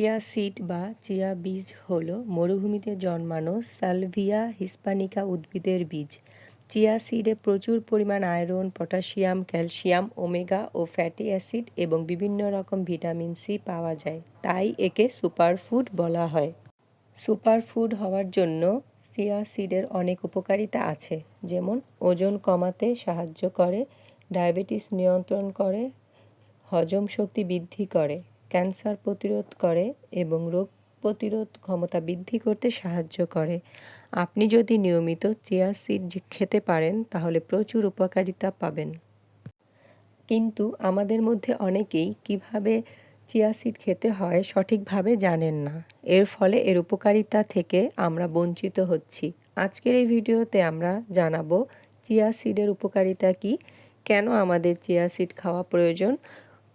Chia seed বা chia বীজ হল মরুভূমিতে জন্মানো সালভিয়া হিসপানিকা উদ্ভিদের বীজ। চিয়া সিডে প্রচুর পরিমাণ আয়রন, পটাশিয়াম, ক্যালসিয়াম, ওমেগা ও ফ্যাটি অ্যাসিড এবং বিভিন্ন রকম ভিটামিন সি পাওয়া যায়। তাই একে সুপারফুড বলা হয়। সুপারফুড হওয়ার জন্য চিয়া সিডের অনেক উপকারিতা আছে, যেমন ওজন কমাতে সাহায্য করে, ডায়াবেটিস নিয়ন্ত্রণ করে, হজম শক্তি বৃদ্ধি করে। ক্যান্সার প্রতিরোধ করে এবং রোগ প্রতিরোধ ক্ষমতা বৃদ্ধি করতে সাহায্য করে। আপনি যদি নিয়মিত চিয়া সিড খেতে পারেন, তাহলে প্রচুর উপকারিতা পাবেন। কিন্তু আমাদের মধ্যে অনেকেই কীভাবে চিয়া সিড খেতে হয় সঠিকভাবে জানেন না। এর ফলে এর উপকারিতা থেকে আমরা বঞ্চিত হচ্ছি। আজকের এই ভিডিওতে আমরা জানাব, চিয়া সিডের উপকারিতা কি? কেন আমাদের চিয়া সিড খাওয়া প্রয়োজন?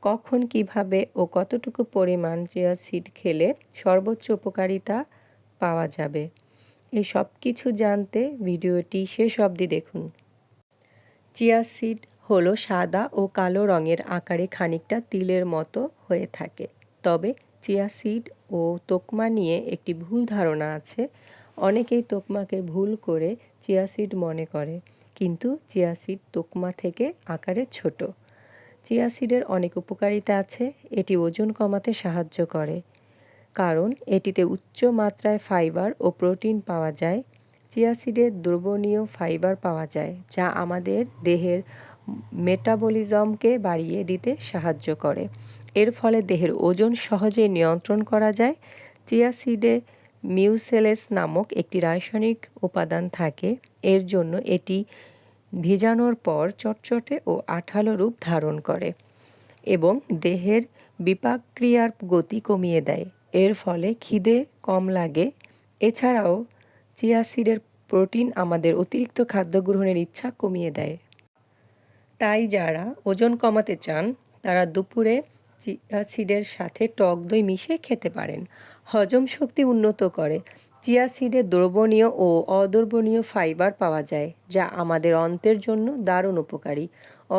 কখন, কীভাবে ও কতটুকু পরিমাণ চিয়া সিড খেলে সর্বোচ্চ উপকারিতা পাওয়া যাবে? এই সব কিছু জানতে ভিডিওটি শেষ অবধি দেখুন। চিয়া সিড হলো সাদা ও কালো রঙের আকারে খানিকটা তিলের মতো হয়ে থাকে। তবে চিয়া সিড ও তোকমা নিয়ে একটি ভুল ধারণা আছে। অনেকেই তোকমাকে ভুল করে চিয়া সিড মনে করে। কিন্তু চিয়া সিড তোকমা থেকে আকারে ছোট। চিয়া সিডের অনেক উপকারিতা আছে, এটি ওজন কমাতে সাহায্য করে। কারণ, এটিতে উচ্চ মাত্রায় ফাইবার ও প্রোটিন পাওয়া যায়। চিয়া সিডে দ্রবণীয় ফাইবার পাওয়া যায়, যা আমাদের দেহের মেটাবলিজমকে বাড়িয়ে দিতে সাহায্য করে। এর ফলে দেহের ওজন সহজে নিয়ন্ত্রণ করা যায়। চিয়া সিডে মিউসেলেস নামক একটি রাসায়নিক উপাদান থাকে। এর জন্য এটি ভেজানোর পর চটচটে ও আঠালো রূপ ধারণ করে এবং দেহের বিপাক্রিয়ার গতি কমিয়ে দেয়। এর ফলে খিদে কম লাগে। এছাড়াও চিয়াসিডের প্রোটিন আমাদের অতিরিক্ত খাদ্য গ্রহণের ইচ্ছা কমিয়ে দেয়। তাই যারা ওজন কমাতে চান, তারা দুপুরে চিয়া সিডের সাথে টক দই মিশিয়ে খেতে পারেন। হজম শক্তি উন্নত করে। চিয়া সিডে দ্রবণীয় ও অদ্রবণীয় ফাইবার পাওয়া যায়, যা আমাদের অন্তের জন্য দারুণ উপকারী।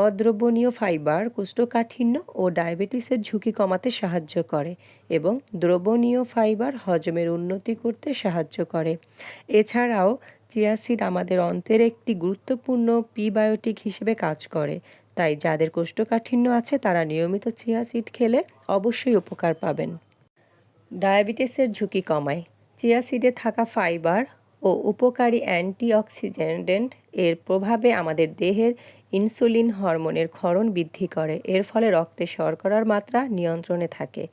অদ্রবণীয় ফাইবার কোষ্ঠকাঠিন্য ও ডায়াবেটিসের ঝুঁকি কমাতে সাহায্য করে এবং দ্রবণীয় ফাইবার হজমের উন্নতি করতে সাহায্য করে। এছাড়াও, চিয়াসিড আমাদের অন্তের একটি গুরুত্বপূর্ণ পিবায়োটিক হিসেবে কাজ করে, তাই যাদের কোষ্ঠকাঠিন্য আছে তারা নিয়মিত চিয়াসিড খেলে অবশ্যই উপকার পাবেন। ডায়াবেটিসের ঝুঁকি কমায় চিয়াসিডে থাকা ফাইবার ও উপকারী অ্যান্টিঅক্সিডেন্ট এর প্রভাবে আমাদের দেহের ইনসুলিন হরমোনের ক্ষরণ বৃদ্ধি করে। এর ফলে রক্তে শর্করার মাত্রা নিয়ন্ত্রণে থাকে।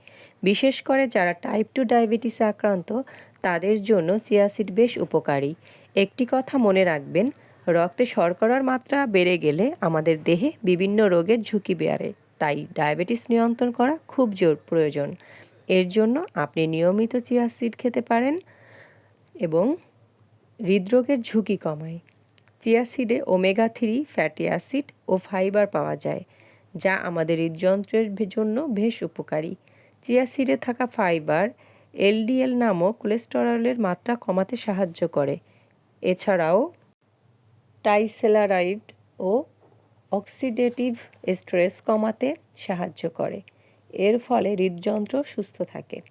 বিশেষ করে যারা টাইপ টু ডায়াবেটিসে আক্রান্ত, তাদের জন্য চিয়াসিড বেশ উপকারী। একটি কথা মনে রাখবেন, রক্তে শর্করার মাত্রা বেড়ে গেলে আমাদের দেহে বিভিন্ন রোগের ঝুঁকি বাড়ে। তাই ডায়াবেটিস নিয়ন্ত্রণ করা খুব জোর প্রয়োজন। এর জন্য আপনি নিয়মিত চিয়া সিড খেতে পারেন এবং হৃদরোগের ঝুঁকি কমায়। চিয়া সিডে ওমেগা থ্রি ফ্যাটি অ্যাসিড ও ফাইবার পাওয়া যায়, যা আমাদের হৃদযন্ত্রের জন্য বেশ উপকারী। চিয়া সিডে থাকা ফাইবার এলডিএল নামক কোলেস্টেরলের মাত্রা কমাতে সাহায্য করে। এছাড়াও টাইসেলারাইড ও অক্সিডেটিভ স্ট্রেস কমাতে সাহায্য করে। এর ফলে হৃদযন্ত্র সুস্থ থাকে।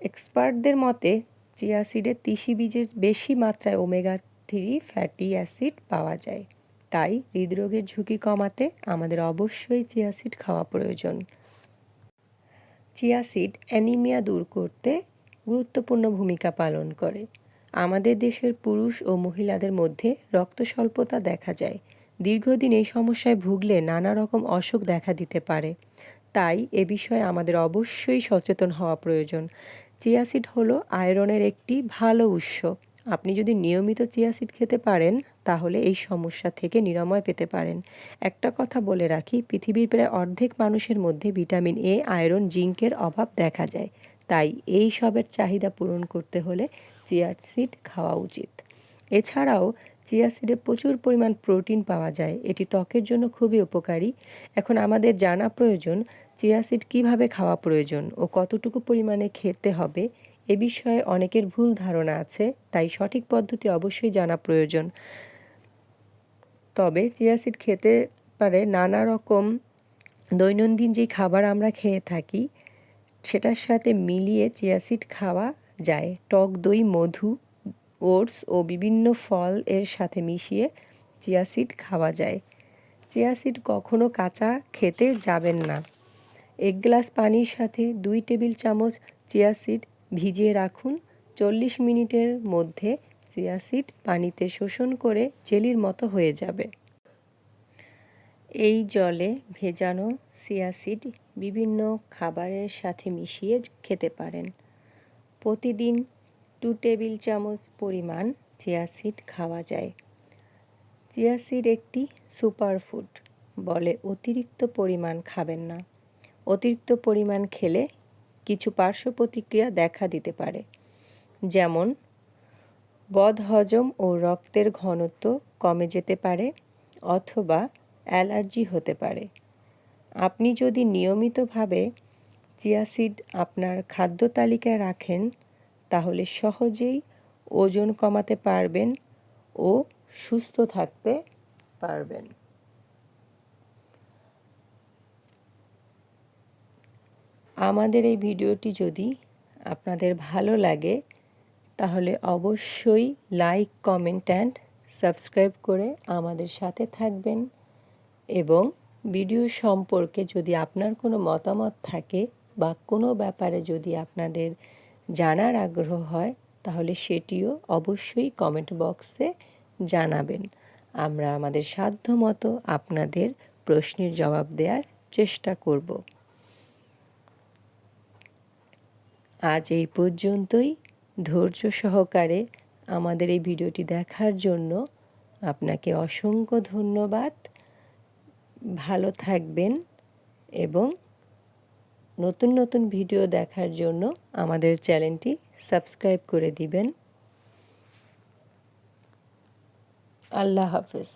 এক্সপার্টদের মতে চিয়াসিডে তিসি বীজের বেশি মাত্রায় ওমেগা থ্রি ফ্যাটি অ্যাসিড পাওয়া যায়। তাই হৃদরোগের ঝুঁকি কমাতে আমাদের অবশ্যই চিয়াসিড খাওয়া প্রয়োজন। চিয়াসিড অ্যানিমিয়া দূর করতে গুরুত্বপূর্ণ ভূমিকা পালন করে। আমাদের দেশের পুরুষ ও মহিলাদের মধ্যে রক্ত স্বল্পতা দেখা যায়। দীর্ঘদিন এই সমস্যায় ভুগলে নানা রকম অসুখ দেখা দিতে পারে। তাই এ বিষয়ে আমাদের অবশ্যই সচেতন হওয়া প্রয়োজন। চিয়াসিড হলো আয়রনের একটি ভালো উৎস। আপনি যদি নিয়মিত চিয়াসিড খেতে পারেন, তাহলে এই সমস্যা থেকে নিরাময় পেতে পারেন। একটা কথা বলে রাখি, পৃথিবীর প্রায় অর্ধেক মানুষের মধ্যে ভিটামিন এ, আয়রন, জিঙ্কের অভাব দেখা যায়। তাই এই সবের চাহিদা পূরণ করতে হলে চিয়াসিড খাওয়া উচিত। এছাড়াও চিয়া সিডে প্রচুর পরিমাণ প্রোটিন পাওয়া যায়। এটি ত্বকের জন্য খুবই উপকারী। এখন আমাদের জানা প্রয়োজন চিয়া সিড কীভাবে খাওয়া প্রয়োজন ও কতটুকু পরিমাণে খেতে হবে, এ বিষয়ে অনেকের ভুল ধারণা আছে, তাই সঠিক পদ্ধতি অবশ্যই জানা প্রয়োজন। তবে চিয়া সিড খেতে পারে নানা রকম দৈনন্দিন যে খাবার আমরা খেয়ে থাকি, সেটার সাথে মিলিয়ে চিয়া সিড খাওয়া যায়। টক দই, মধু ওটস ও বিভিন্ন ফল এর সাথে মিশিয়ে চিয়া সিড খাওয়া যায়। চিয়া সিড কখনো কাঁচা খেতে যাবেন না। এক গ্লাস পানির সাথে দুই টেবিল চামচ চিয়া সিড ভিজিয়ে রাখুন। চল্লিশ মিনিটের মধ্যে চিয়া সিড পানিতে শোষণ করে জেলির মতো হয়ে যাবে। এই জলে ভেজানো সিয়াসিড বিভিন্ন খাবারের সাথে মিশিয়ে খেতে পারেন। প্রতিদিন টু টেবিল চামচ পরিমাণ চিয়া সিড খাওয়া যায়। চিয়া সিড একটি সুপারফুড, বলে অতিরিক্ত পরিমাণ খাবেন না। অতিরিক্ত পরিমাণ খেলে কিছু পার্শ্ব প্রতিক্রিয়া দেখা দিতে পারে, যেমন বদহজম ও রক্তের ঘনত্ব কমে যেতে পারে অথবা অ্যালার্জি হতে পারে। আপনি যদি নিয়মিতভাবে চিয়াসিড আপনার খাদ্য তালিকায় রাখেন তাহলে সহজেই ওজন কমাতে পারবেন ও সুস্থ থাকতে পারবেন। আমাদের এই ভিডিওটি যদি আপনাদের ভালো লাগে, তাহলে অবশ্যই লাইক, কমেন্ট অ্যান্ড সাবস্ক্রাইব করে আমাদের সাথে থাকবেন এবং ভিডিও সম্পর্কে যদি আপনার কোনো মতামত থাকে বা কোনো ব্যাপারে যদি আপনাদের জানার আগ্রহ হয়, তাহলে সেটিও অবশ্যই কমেন্ট বক্সে জানাবেন। আমরা আমাদের সাধ্য মতো আপনাদের প্রশ্নের জবাব দেওয়ার চেষ্টা করব। আজ এই পর্যন্তই। ধৈর্য সহকারে আমাদের এই ভিডিওটি দেখার জন্য আপনাকে অসংখ্য ধন্যবাদ। ভালো থাকবেন এবং নতুন নতুন ভিডিও দেখার জন্য আমাদের চ্যানেলটি সাবস্ক্রাইব করে দিবেন। আল্লাহ হাফেজ।